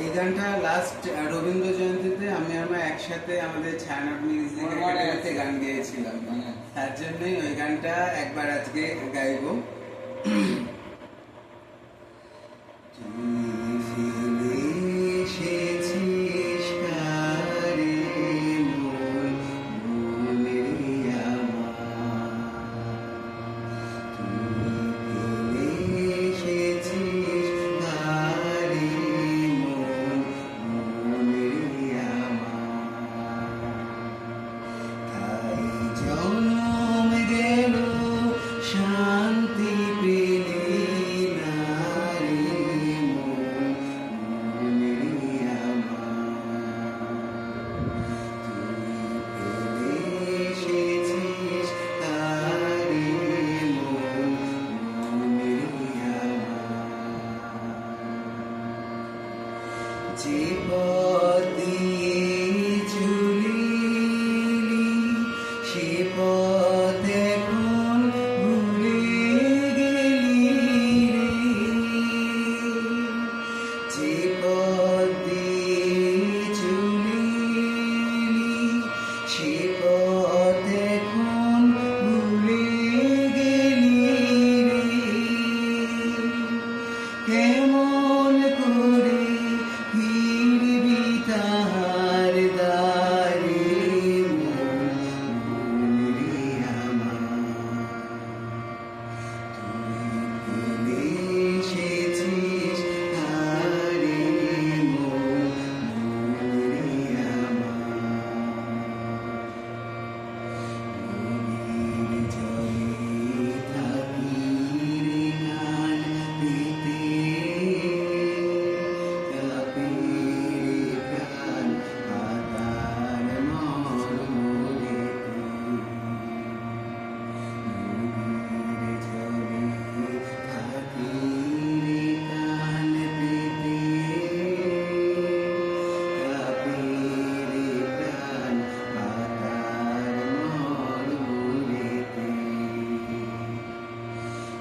এই গানটা লাস্ট রবীন্দ্র জয়ন্তীতে আমি আমার একসাথে আমাদের ছায়ানট মিউজিক একাডেমিতে গান গেয়েছিলাম। তার জন্যই ওই গানটা একবার আজকে গাইবো।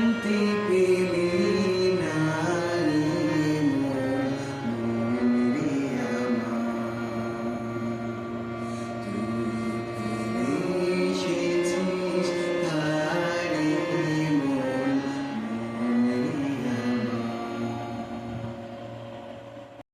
শান্তি পেয়ে